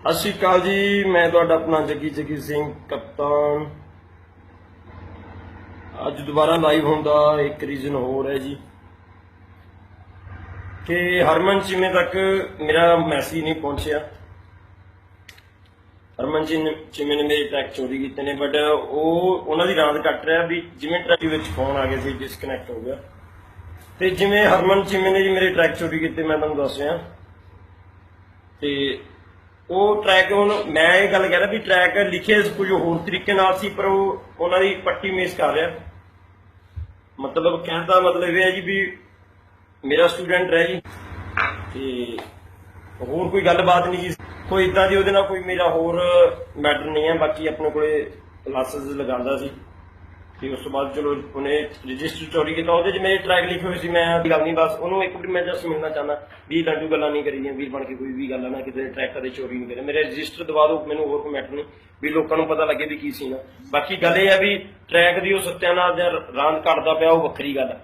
ਸਤਿ ਸ਼੍ਰੀ ਅਕਾਲ ਜੀ, ਮੈਂ ਤੁਹਾਡਾ ਆਪਣਾ ਜੱਗੀ ਜੱਗੀ ਸਿੰਘ ਕਪਤਾਨ। ਅੱਜ ਦੁਬਾਰਾ ਲਾਈਵ ਹੋਣ ਦਾ ਇੱਕ ਰੀਜ਼ਨ ਹੋਰ ਹੈ ਜੀ। ਕਿ ਹਰਮਨ ਚੀਮੇ ਤੱਕ ਮੇਰਾ ਮੈਸੇਜ ਨਹੀਂ ਪਹੁੰਚਿਆ। ਹਰਮਨ ਚੀਮੇ ਚੀਮੇ ਨੇ ਮੇਰੇ ਟਰੈਕ ਚੋਰੀ ਕੀਤੇ ਨੇ ਬਟ ਉਹ ਉਹਨਾਂ ਦੀ ਰਾਂਦ ਕੱਟ ਰਿਹਾ ਵੀ ਜਿਵੇਂ ਟਰੈਕ ਵਿੱਚ ਫੋਨ ਆ ਗਿਆ ਸੀ ਡਿਸਕਨੈਕਟ ਹੋ ਗਿਆ। ਤੇ ਜਿਵੇਂ ਹਰਮਨ ਚੀਮੇ ਨੇ ਜੀ ਮੇਰੇ ਟਰੈਕ ਚੋਰੀ ਕੀਤੇ, ਮੈਂ ਤੁਹਾਨੂੰ ਦੱਸ ਰਿਹਾ। ਤੇ ਉਹ ਟਰੈਕ ਹੁਣ ਮੈਂ ਇਹ ਗੱਲ ਕਹਿ ਰਿਹਾ ਵੀ ਟਰੈਕ ਲਿਖੇ ਕੁਝ ਹੋਰ ਤਰੀਕੇ ਨਾਲ ਸੀ, ਪਰ ਉਹ ਉਹਨਾਂ ਦੀ ਪੱਟੀ ਮਿਸ ਕਰ ਰਿਹਾ। ਮਤਲਬ ਕਹਿਣ ਦਾ ਮਤਲਬ ਇਹ ਹੈ ਜੀ ਵੀ ਮੇਰਾ ਸਟੂਡੈਂਟ ਰਹਿ ਜੀ। ਤੇ ਹੋਰ ਕੋਈ ਗੱਲਬਾਤ ਨਹੀਂ ਜੀ। ਕੋਈ ਇਦਾਂ ਦੀ ਉਹਦੇ ਨਾਲ ਕੋਈ ਮੇਰਾ ਹੋਰ ਮੈਟਰ ਨਹੀਂ ਹੈ, ਬਾਕੀ ਆਪਣੇ ਕੋਲੇ ਕਲਾਸਿਸ ਲਗਾਉਂਦਾ ਸੀ। ਤੇ ਉਸ ਤੋਂ ਬਾਅਦ ਚਲੋ ਉਹਨੇ ਰਜਿਸਟਰ ਚੋਰੀ ਕੀਤਾ, ਉਹਦੇ 'ਚ ਮੇਰੇ ਟਰੈਕ ਲਿਖੇ ਹੋਏ ਸੀ, ਮੈਂ ਗੱਲ ਬਸ ਉਹਨੂੰ ਇੱਕ ਵਾਰੀ ਮੈਂ ਜਸਟ ਮਿਲਣਾ ਚਾਹੁੰਦਾ ਵੀ ਲੰਡੂ ਗੱਲਾਂ ਨਹੀਂ ਕਰੀਆਂ, ਵੀਰ ਬਣ ਕੇ ਕੋਈ ਵੀ ਗੱਲ ਨਾ, ਕਿਤੇ ਟਰੈਕ ਕਦੇ ਚੋਰੀ ਨਹੀਂ ਕਰੇ ਮੇਰੇ ਰਜਿਸਟਰ ਦਵਾ ਦਿਓ ਮੈਨੂੰ ਹੋਰ ਕੋਈ ਮੈਟਰ ਨਹੀਂ, ਵੀ ਲੋਕਾਂ ਨੂੰ ਪਤਾ ਲੱਗੇ ਵੀ ਕੀ ਸੀ ਨਾ ਬਾਕੀ ਗੱਲ ਇਹ ਆ ਵੀ ਟਰੈਕ ਦੀ ਉਹ ਸੱਤਿਆਨਾਸ਼ ਜਾਂ ਰਾਂਦ ਕੱਢਦਾ ਪਿਆ, ਉਹ ਵੱਖਰੀ ਗੱਲ ਹੈ